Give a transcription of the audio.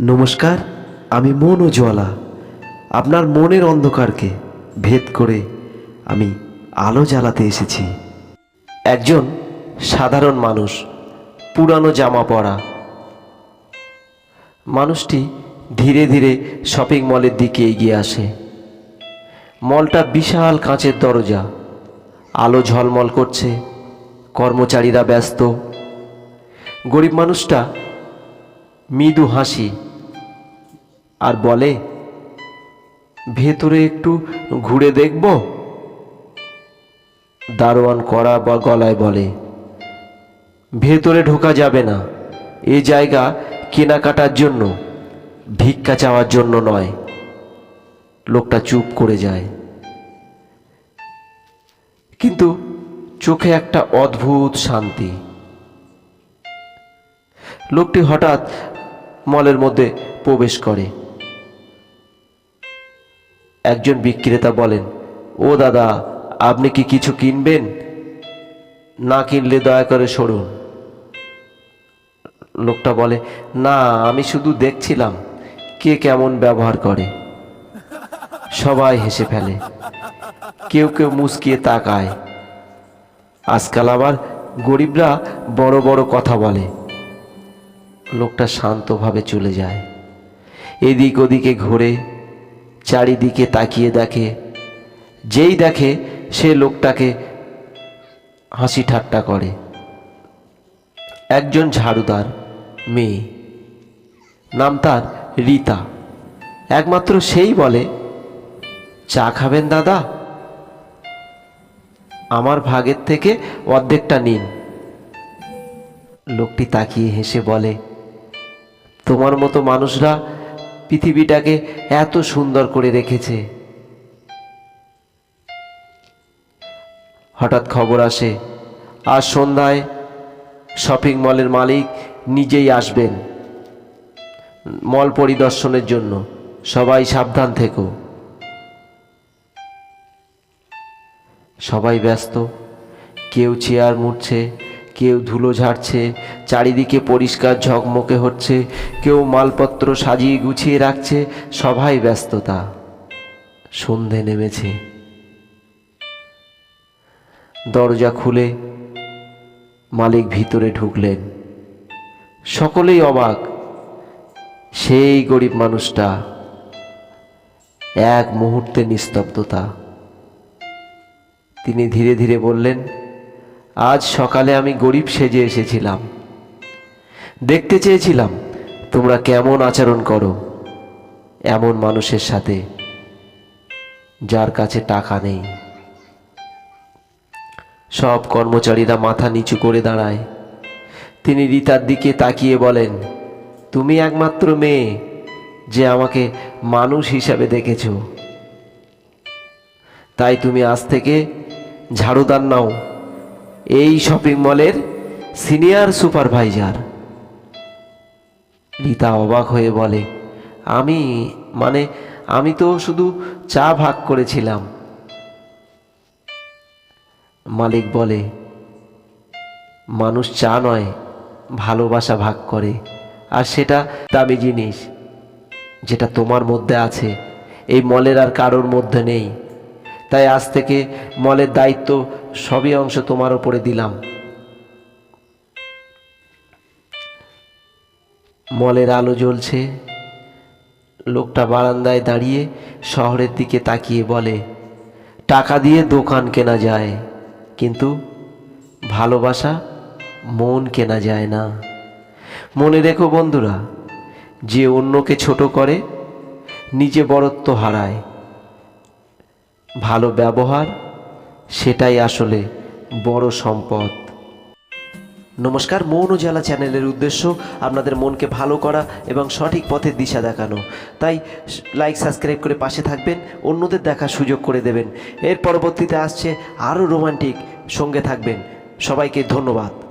নমস্কার, আমি মন উজ্জ্বলা আপনার মনের অন্ধকারকে ভেদ করে আমি আলো জ্বালাতে এসেছি। একজন সাধারণ মানুষ, পুরানো জামা পরা। মানুষটি ধীরে ধীরে শপিং মলের দিকে এগিয়ে আসে। মলটা বিশাল কাঁচের দরজা। আলো ঝলমল করছে, কর্মচারীরা ব্যস্ত। গরিব মানুষটা মৃদু হাসি। আর বলে, ভেতরে একটু ঘুরে দেখব? দারোয়ান করা বা গলায় বলে, ভেতরে ঢোকা যাবে না। এ জায়গা কেনাকাটার জন্য, ভিক্ষা চাওয়ার জন্য নয়। লোকটা চুপ করে যায়। কিন্তু চোখে একটা অদ্ভুত শান্তি। লোকটি হঠাৎ মলের মধ্যে প্রবেশ করে। একজন বিক্রেতা বলেন, ও দাদা, আপনি কি কিছু কিনবেন? না কিনলে দয়া করে সরুন। লোকটা বলে, না, আমি শুধু দেখছিলাম কে কেমন ব্যবহার করে। সবাই হেসে ফেলে। কেউ কেউ মুসকিয়ে তাকায়। আজকাল আবার গরিবরা বড় বড় কথা বলে। লোকটা শান্তভাবে চলে যায়। এদিক ওদিকে ঘুরে, চারিদিকে তাকিয়ে দেখে। যেই দেখে, সে লোকটাকে হাসি ঠাট্টা করে। একজন ঝাড়ুদার মেয়ে, নাম তার রীতা। একমাত্র সেই বলে, চা খাবেন দাদা? আমার ভাগের থেকে অর্ধেকটা নিন। লোকটি তাকিয়ে হেসে বলে তোমার মতো মানুষরা পৃথিবীটাকে এত সুন্দর করে রেখেছে। হঠাৎ খবর আসে, আজ সন্ধ্যায় শপিং মলের মালিক নিজেই আসবেন মল পরিদর্শনের জন্য। সবাই সাবধান থেকো। সবাই ব্যস্ত, কেউ চেয়ার মুড়ছে কেউ ধুলো ঝাড়ছে, চারিদিকে পরিষ্কার ঝকমকে হচ্ছে, কেউ মালপত্র সাজিয়ে গুছিয়ে রাখছে সবাই ব্যস্ততা। সন্ধে নেমেছে। দরজা খুলে মালিক ভিতরে ঢুকলেন। সকলেই অবাক। সেই গরিব মানুষটা এক মুহূর্তে নিস্তব্ধতা। তিনি ধীরে ধীরে বললেন আজ সকালে আমি গরিব সেজে এসেছিলাম। দেখতে চেয়েছিলাম, তোমরা কেমন আচরণ করো এমন মানুষের সাথে, যার কাছে টাকা নেই। সব কর্মচারীরা মাথা নিচু করে দাঁড়ায়। তিনি রীতার দিকে তাকিয়ে বলেন, তুমি একমাত্র মেয়ে যে আমাকে মানুষ হিসাবে দেখেছ। তাই তুমি আজ থেকে ঝাড়ুদার নাও। এই শপিং মলের সিনিয়র সুপারভাইজার রীতা অবাক হয়ে বলে, আমি মানে আমি তো শুধু চা ভাগ করেছিলাম। মালিক বলে, মানুষ চা নয়, ভালোবাসা ভাগ করে, আর সেটা দামি জিনিস, যেটা তোমার মধ্যে আছে। এই মলের আর কারোর মধ্যে নেই। তাই আজ থেকে মলের দায়িত্ব সবই অংশ তোমার ওপরে দিলাম। মলের আলো জ্বলছে। লোকটা বারান্দায় দাঁড়িয়ে শহরের দিকে তাকিয়ে বলে, টাকা দিয়ে দোকান কেনা যায়, কিন্তু ভালোবাসা মন কেনা যায় না। মনে রেখো বন্ধুরা, যে অন্যকে ছোট করে নিজে বড়ত্ব হারায়। ভালো ব্যবহার সেটাই আসলে বড় সম্পদ। নমস্কার, মৌন জ্বালা চ্যানেলের উদ্দেশ্য আপনাদের মনকে ভালো করা এবং সঠিক পথের দিশা দেখানো। তাই লাইক সাবস্ক্রাইব করে পাশে থাকবেন, অন্যদের দেখার সুযোগ করে দেবেন। এর পরবর্তীতে আসছে আরও রোমান্টিক সঙ্গে থাকবেন। সবাইকে ধন্যবাদ।